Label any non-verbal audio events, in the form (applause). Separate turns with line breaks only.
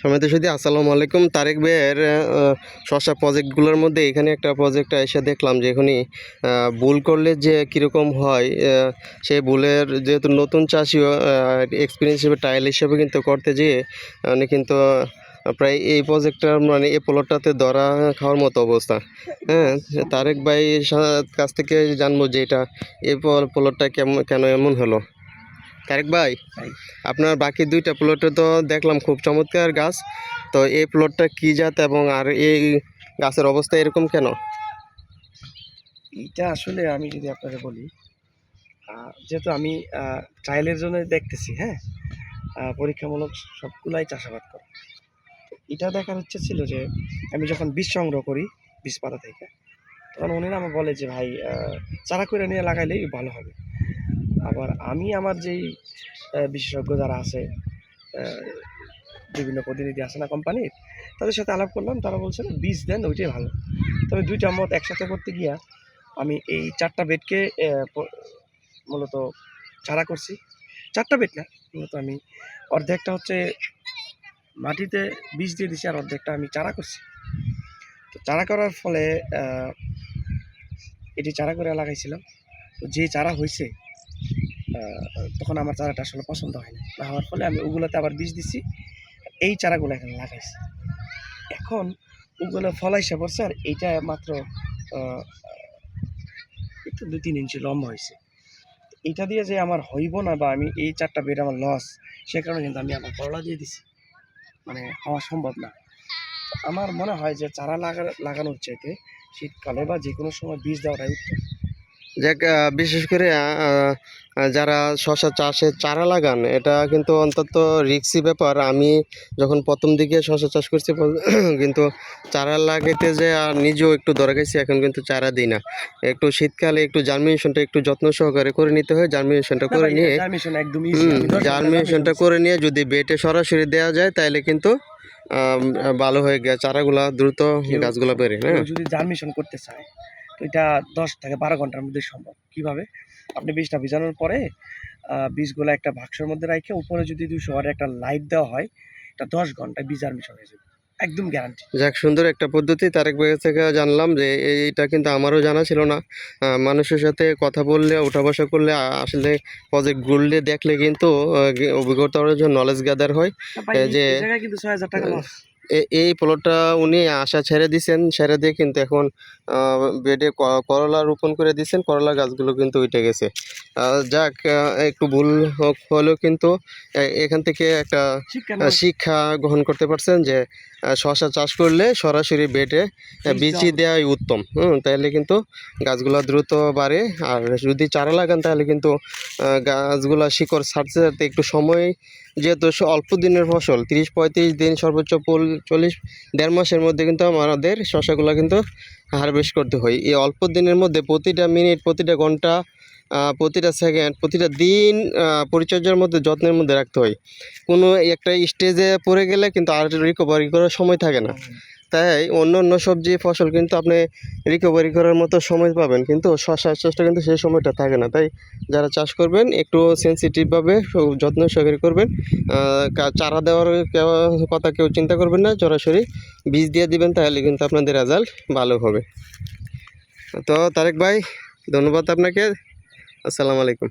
সমিত সুদী, আসসালামু আলাইকুম। তারেক ভাইয়ের শশা প্রজেক্টগুলোর মধ্যে এখানে একটা প্রজেক্ট এসে দেখলাম যে এখানে ভুল করলে যে কীরকম হয় সেই ভুলের যেহেতু নতুন চাষিও এক্সপিরিয়েন্স হিসেবে টাইল হিসেবে কিন্তু করতে যেয়ে মানে কিন্তু প্রায় এই প্রজেক্টটার মানে এই প্লটটাতে ধরা খাওয়ার মতো অবস্থা। হ্যাঁ তারেক ভাই কাছ থেকে জানব যে এটা, এই প্লটটা কেমন, কেন এমন হলো। তারেক ভাই আপনার বাকি দুইটা প্লটে তো দেখলাম খুব চমৎকার গাছ। তো এই প্লটটা কি জাত এবং আর এই গাছের অবস্থা এরকম কেন?
এটা আসলে আমি যদি আপনাকে বলি যেহেতু আমি ট্রায়ালের জন্য দেখতেছি হ্যাঁ? পরীক্ষামূলক সবগুলাই চাষাবাদ করা। এটা দেখার হচ্ছে ছিল যে আমি যখন বীজ সংগ্রহ করি বীজ পাতা থেকে তখন উনি আমার বলে যে ভাই চারা করে নিয়ে লাগাইলেই ভালো হবে। আবার আমি আমার যেই বিশেষজ্ঞ যারা আছে বিভিন্ন প্রতিনিধি আছে না কোম্পানির, তাদের সাথে আলাপ করলাম, তারা বলছে বীজ দেন, ওইটাই ভালো। তবে দুইটা মত একসাথে করতে গিয়া আমি এই চারটা বেডকে মূলত চারা করছি। চারটা বেড না, মূলত আমি অর্ধেকটা হচ্ছে মাটিতে বীজ দিয়ে দিছি, আর অর্ধেকটা আমি চারা করছি। তো চারা করার ফলে এটি চারা করে লাগাইছিলাম। তো যে চারা হয়েছে তখন আমার চারাটা আসলে পছন্দ হয় না। হওয়ার ফলে আমি ওগুলোতে আবার বীজ দিছি। এই চারাগুলো এখানে লাগাইছি। এখন ওগুলো ফলাইসে পড়ছে আর এইটা মাত্র একটু দুই, তিন ইঞ্চি লম্বা হয়েছে এটা দিয়ে যে আমার হইব না বা আমি এই চারটা বেড আমার লস সে কারণে কিন্তু আমি আমার করলা দিয়ে দিছি। মানে হওয়া সম্ভব না। আমার মনে হয় যে চারা লাগা, লাগানোর চাইতে শীতকালে বা যে কোনো সময় বীজ দেওয়াটাই উত্তম।
আহ, বিশেষ করে যারা শশা চাষে চারা লাগান এটা কিন্তু অন্তত রিক্সি ব্যাপার। আমি যখন প্রথম দিকে শশা চাষ করছি (clears throat) কিন্তু চারা লাগাইতে যে আর নিজেও একটু ধরে গেছি এখন কিন্তু চারা দিই না। একটু শীতকালে একটু জার্মিনেশনটা একটু যত্ন সহকারে করে নিতে হয় জার্মিনেশনটা করে নিয়ে
জার্মিনেশন
জার্মিনেশনটা করে নিয়ে যদি বেটে সরাসরি দেওয়া যায় তাহলে কিন্তু ভালো হয়ে গেছে চারাগুলা দ্রুত গাছগুলা বেড়ে হ্যাঁ?
যদি জার্মিনেশন করতে চায় তো এটা দশ থেকে বারো ঘণ্টার মধ্যে সম্ভব। কীভাবে? আপনি বীজটা ভিজানোর পরে আহ, বীজগুলো একটা বাক্সের মধ্যে রাখে উপরে যদি দুশো ওয়াটের একটা লাইট দেওয়া হয় এটা দশ ঘন্টায় বীজ জার্মিনেশন হয়ে যাবে। একদম গ্যারান্টি
যাক সুন্দর একটা পদ্ধতি। তারেক ভাইয়ের থেকে জানলাম যে এইটা কিন্তু আমারও জানা ছিল না। আহ, মানুষের সাথে কথা বললে উঠা বসা করলে আসলে প্রজেক্ট ঘুরলে দেখলে কিন্তু অভিজ্ঞতা অর্জন নলেজ গ্যাদার হয়। যে-
কিন্তু ছয় হাজার টাকা লস
এ- এই প্লটটা উনি আশা ছেড়ে দিছেন ছেড়ে দিয়ে কিন্তু এখন বেডে করলা রোপণ করে দিছেন করলা গাছগুলো কিন্তু উঠে গেছে। যাক একটু ভুল হোক হলেও কিন্তু এখান থেকে একটা
শিক্ষা
গ্রহণ করতে পারছেন যে শশা চাষ করলে সরাসরি বেডে বিচি দেওয়াই উত্তম। হুম তাহলে কিন্তু গাছগুলো দ্রুত বাড়ে। আর যদি চারা লাগান তাহলে কিন্তু গাছগুলা শিকড় ছাড়তে ছাড়তে একটু সময় যেহেতু অল্প দিনের ফসল, তিরিশ পঁয়ত্রিশ দিন সর্বোচ্চ চল্লিশ, দেড় মাসের মধ্যে কিন্তু আমাদের শশাগুলো কিন্তু হারভেস্ট করতে হয়। এই অল্প দিনের মধ্যে প্রতিটা মিনিট প্রতিটা ঘণ্টা প্রতিটা সেকেন্ড প্রতিটা দিন পরিচর্যার মধ্যে যত্নের মধ্যে রাখতে হয়। কোনো একটা স্টেজে পড়ে গেলে কিন্তু আর রিকভারি করার সময় থাকে না। তাই অন্য অন্য সবজি, ফসল কিন্তু আপনি রিকভারি করার মতো সময় পাবেন। কিন্তু শশা চাষটা কিন্তু সেই সময়টা থাকে না। তাই যারা চাষ করবেন, একটু সেন্সিটিভভাবে যত্ন সহকারে করবেন। চারা দেওয়ার কথা কেউ চিন্তা করবেন না, সরাসরি বীজ দিয়ে দিবেন, তাহলে কিন্তু আপনাদের রেজাল্ট ভালো হবে। তো তারেক ভাই, ধন্যবাদ আপনাকে। আসসালামু আলাইকুম।